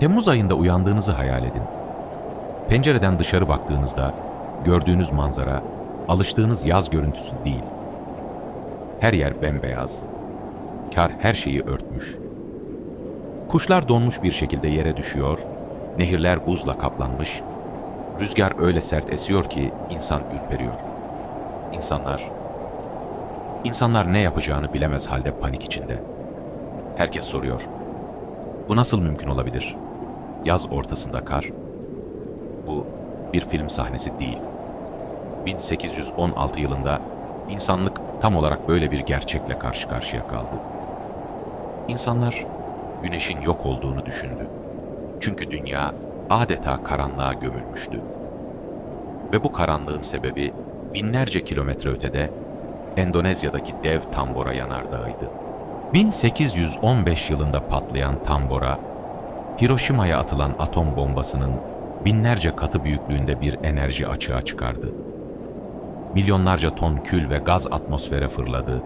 Temmuz ayında uyandığınızı hayal edin. Pencereden dışarı baktığınızda gördüğünüz manzara alıştığınız yaz görüntüsü değil. Her yer bembeyaz. Kar her şeyi örtmüş. Kuşlar donmuş bir şekilde yere düşüyor, nehirler buzla kaplanmış, rüzgar öyle sert esiyor ki insan ürperiyor. İnsanlar, insanlar ne yapacağını bilemez halde panik içinde. Herkes soruyor. Bu nasıl mümkün olabilir? Yaz ortasında kar. Bu bir film sahnesi değil. 1816 yılında insanlık tam olarak böyle bir gerçekle karşı karşıya kaldı. İnsanlar güneşin yok olduğunu düşündü. Çünkü dünya adeta karanlığa gömülmüştü. Ve bu karanlığın sebebi binlerce kilometre ötede Endonezya'daki dev Tambora yanardağıydı. 1815 yılında patlayan Tambora, Hiroşima'ya atılan atom bombasının binlerce katı büyüklüğünde bir enerji açığa çıkardı. Milyonlarca ton kül ve gaz atmosfere fırladı,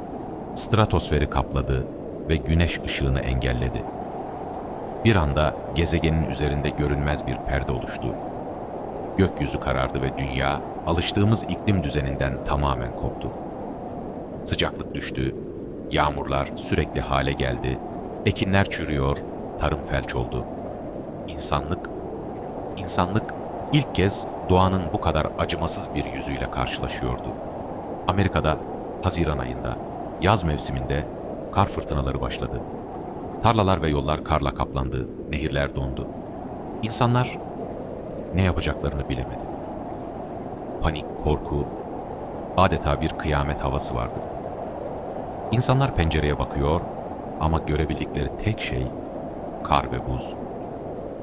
stratosferi kapladı ve güneş ışığını engelledi. Bir anda gezegenin üzerinde görünmez bir perde oluştu. Gökyüzü karardı ve dünya alıştığımız iklim düzeninden tamamen koptu. Sıcaklık düştü, yağmurlar sürekli hale geldi, ekinler çürüyor, tarım felç oldu. İnsanlık, insanlık ilk kez doğanın bu kadar acımasız bir yüzüyle karşılaşıyordu. Amerika'da Haziran ayında, yaz mevsiminde kar fırtınaları başladı. Tarlalar ve yollar karla kaplandı, nehirler dondu. İnsanlar ne yapacaklarını bilemedi. Panik, korku, adeta bir kıyamet havası vardı. İnsanlar pencereye bakıyor ama görebildikleri tek şey kar ve buz.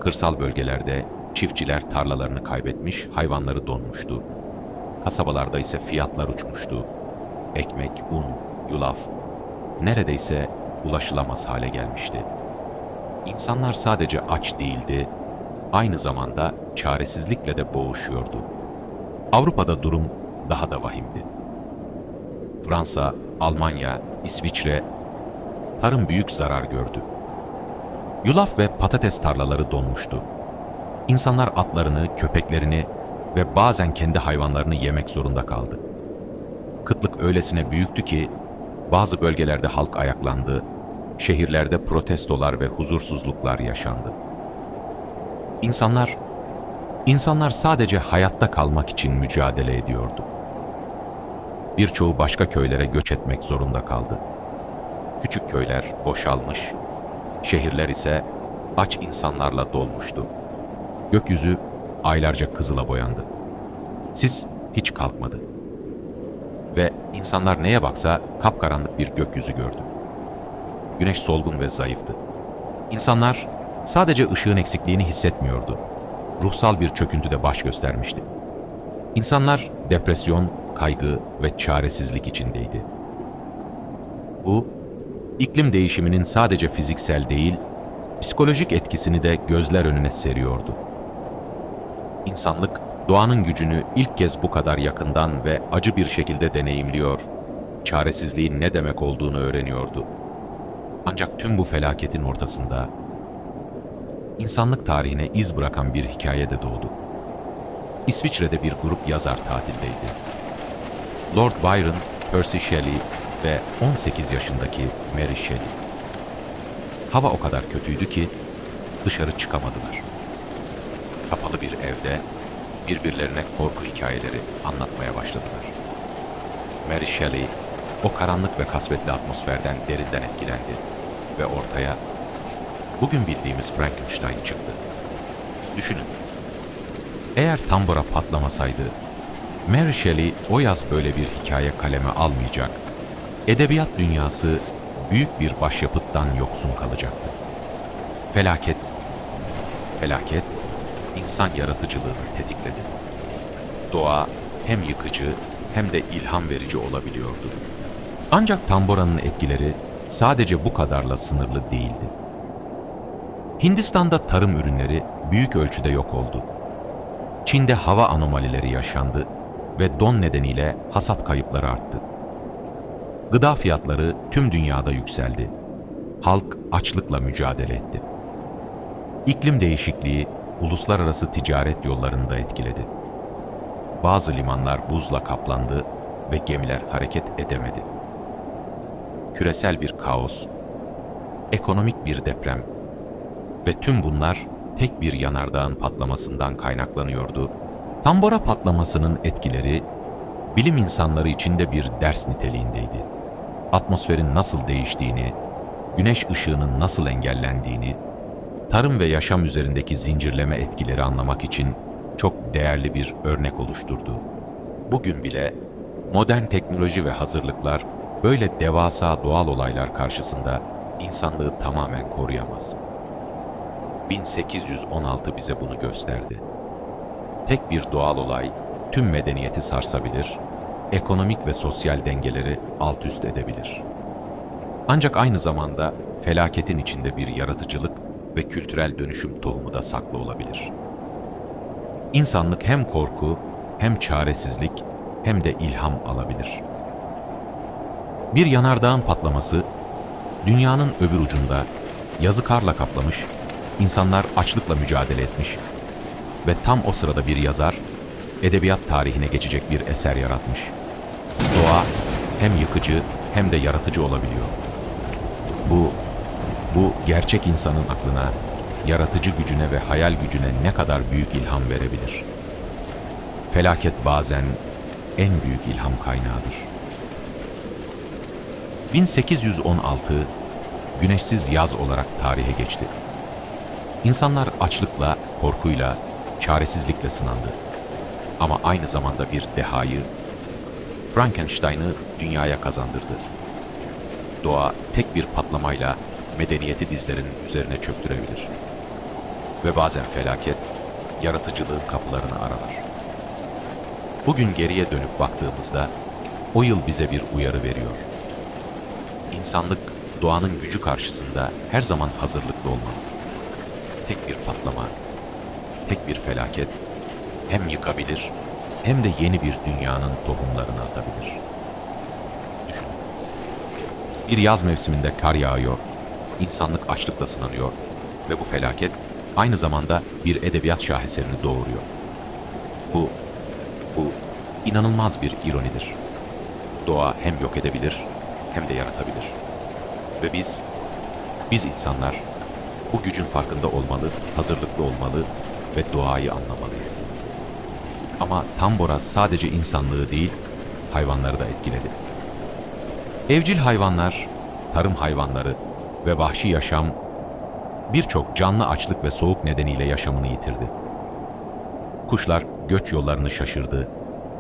Kırsal bölgelerde çiftçiler tarlalarını kaybetmiş, hayvanları donmuştu. Kasabalarda ise fiyatlar uçmuştu. Ekmek, un, yulaf neredeyse ulaşılamaz hale gelmişti. İnsanlar sadece aç değildi, aynı zamanda çaresizlikle de boğuşuyordu. Avrupa'da durum daha da vahimdi. Fransa, Almanya, İsviçre tarım büyük zarar gördü. Yulaf ve patates tarlaları donmuştu. İnsanlar atlarını, köpeklerini ve bazen kendi hayvanlarını yemek zorunda kaldı. Kıtlık öylesine büyüktü ki bazı bölgelerde halk ayaklandı, şehirlerde protestolar ve huzursuzluklar yaşandı. İnsanlar, insanlar sadece hayatta kalmak için mücadele ediyordu. Birçoğu başka köylere göç etmek zorunda kaldı. Küçük köyler boşalmış, şehirler ise aç insanlarla dolmuştu. Gökyüzü aylarca kızıla boyandı. Sis hiç kalkmadı. Ve insanlar neye baksa kapkaranlık bir gökyüzü gördü. Güneş solgun ve zayıftı. İnsanlar sadece ışığın eksikliğini hissetmiyordu. Ruhsal bir çöküntü de baş göstermişti. İnsanlar depresyon, kaygı ve çaresizlik içindeydi. Bu, iklim değişiminin sadece fiziksel değil, psikolojik etkisini de gözler önüne seriyordu. İnsanlık, doğanın gücünü ilk kez bu kadar yakından ve acı bir şekilde deneyimliyor, çaresizliğin ne demek olduğunu öğreniyordu. Ancak tüm bu felaketin ortasında, insanlık tarihine iz bırakan bir hikaye de doğdu. İsviçre'de bir grup yazar tatildeydi. Lord Byron, Percy Shelley ve 18 yaşındaki Mary Shelley. Hava o kadar kötüydü ki dışarı çıkamadılar. Kapalı bir evde birbirlerine korku hikayeleri anlatmaya başladılar. Mary Shelley o karanlık ve kasvetli atmosferden derinden etkilendi ve ortaya bugün bildiğimiz Frankenstein çıktı. Düşünün, eğer tambora patlamasaydı, Mary Shelley o yaz böyle bir hikaye kaleme almayacak, edebiyat dünyası büyük bir başyapıttan yoksun kalacaktı. Felaket, felaket insan yaratıcılığını tetikledi. Doğa hem yıkıcı hem de ilham verici olabiliyordu. Ancak tamboranın etkileri sadece bu kadarla sınırlı değildi. Hindistan'da tarım ürünleri büyük ölçüde yok oldu. Çin'de hava anomalileri yaşandı ve don nedeniyle hasat kayıpları arttı. Gıda fiyatları tüm dünyada yükseldi. Halk açlıkla mücadele etti. İklim değişikliği uluslararası ticaret yollarını da etkiledi. Bazı limanlar buzla kaplandı ve gemiler hareket edemedi. Küresel bir kaos, ekonomik bir deprem ve tüm bunlar tek bir yanardağın patlamasından kaynaklanıyordu. Tambora patlamasının etkileri bilim insanları için de bir ders niteliğindeydi. Atmosferin nasıl değiştiğini, güneş ışığının nasıl engellendiğini, tarım ve yaşam üzerindeki zincirleme etkileri anlamak için çok değerli bir örnek oluşturdu. Bugün bile modern teknoloji ve hazırlıklar böyle devasa doğal olaylar karşısında insanlığı tamamen koruyamaz. 1816 bize bunu gösterdi. Tek bir doğal olay tüm medeniyeti sarsabilir, ekonomik ve sosyal dengeleri alt üst edebilir. Ancak aynı zamanda felaketin içinde bir yaratıcılık ve kültürel dönüşüm tohumu da saklı olabilir. İnsanlık hem korku, hem çaresizlik, hem de ilham alabilir. Bir yanardağın patlaması, dünyanın öbür ucunda yazı karla kaplamış, insanlar açlıkla mücadele etmiş ve tam o sırada bir yazar, edebiyat tarihine geçecek bir eser yaratmış. Doğa hem yıkıcı hem de yaratıcı olabiliyor. Bu, bu gerçek insanın aklına, yaratıcı gücüne ve hayal gücüne ne kadar büyük ilham verebilir. Felaket bazen en büyük ilham kaynağıdır. 1816 güneşsiz yaz olarak tarihe geçti. İnsanlar açlıkla, korkuyla, çaresizlikle sınandı. Ama aynı zamanda bir dehayı, Frankenstein'ı dünyaya kazandırdı. Doğa tek bir patlamayla medeniyeti dizlerinin üzerine çöktürebilir. Ve bazen felaket, yaratıcılığın kapılarını aralar. Bugün geriye dönüp baktığımızda o yıl bize bir uyarı veriyor. İnsanlık doğanın gücü karşısında her zaman hazırlıklı olmalı. Tek bir patlama, tek bir felaket hem yıkabilir hem de yeni bir dünyanın tohumlarını atabilir. Düşün. Bir yaz mevsiminde kar yağıyor, insanlık açlıkla sınanıyor ve bu felaket aynı zamanda bir edebiyat şaheserini doğuruyor. Bu, bu inanılmaz bir ironidir. Doğa hem yok edebilir hem de yaratabilir. Ve biz, biz insanlar bu gücün farkında olmalı, hazırlıklı olmalı ve doğayı anlamalıyız. Ama Tambora sadece insanlığı değil, hayvanları da etkiledi. Evcil hayvanlar, tarım hayvanları ve vahşi yaşam birçok canlı açlık ve soğuk nedeniyle yaşamını yitirdi. Kuşlar göç yollarını şaşırdı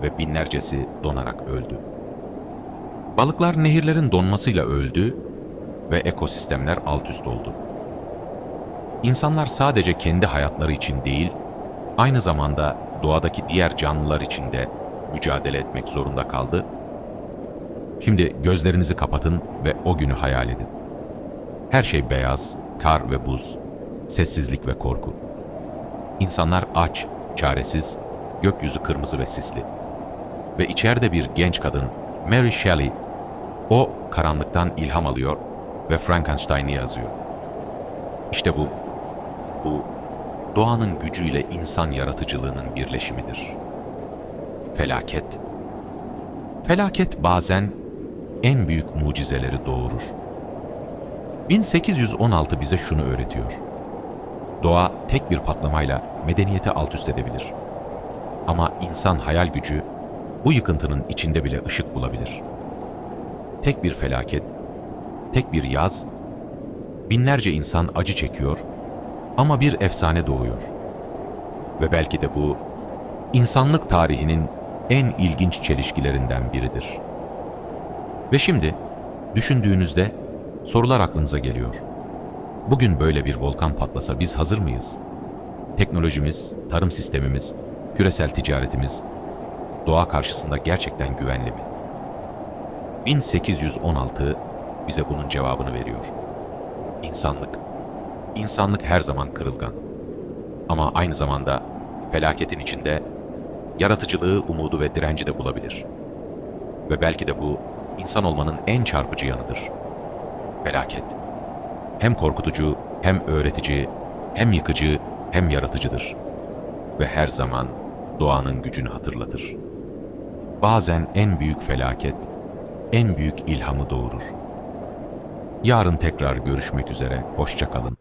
ve binlercesi donarak öldü. Balıklar nehirlerin donmasıyla öldü ve ekosistemler alt üst oldu. İnsanlar sadece kendi hayatları için değil, aynı zamanda doğadaki diğer canlılar için de mücadele etmek zorunda kaldı. Şimdi gözlerinizi kapatın ve o günü hayal edin. Her şey beyaz, kar ve buz, sessizlik ve korku. İnsanlar aç, çaresiz, gökyüzü kırmızı ve sisli. Ve içeride bir genç kadın, Mary Shelley, o karanlıktan ilham alıyor ve Frankenstein'i yazıyor. İşte bu, bu doğanın gücüyle insan yaratıcılığının birleşimidir. Felaket. Felaket bazen en büyük mucizeleri doğurur. 1816 bize şunu öğretiyor. Doğa tek bir patlamayla medeniyeti alt üst edebilir. Ama insan hayal gücü bu yıkıntının içinde bile ışık bulabilir. Tek bir felaket, tek bir yaz, binlerce insan acı çekiyor ama bir efsane doğuyor. Ve belki de bu insanlık tarihinin en ilginç çelişkilerinden biridir. Ve şimdi düşündüğünüzde sorular aklınıza geliyor. Bugün böyle bir volkan patlasa biz hazır mıyız? Teknolojimiz, tarım sistemimiz, küresel ticaretimiz doğa karşısında gerçekten güvenli mi? 1816 bize bunun cevabını veriyor. İnsanlık. İnsanlık her zaman kırılgan. Ama aynı zamanda felaketin içinde yaratıcılığı, umudu ve direnci de bulabilir. Ve belki de bu insan olmanın en çarpıcı yanıdır. Felaket. Hem korkutucu, hem öğretici, hem yıkıcı hem yaratıcıdır ve her zaman doğanın gücünü hatırlatır. Bazen en büyük felaket, en büyük ilhamı doğurur. Yarın tekrar görüşmek üzere, hoşça kalın.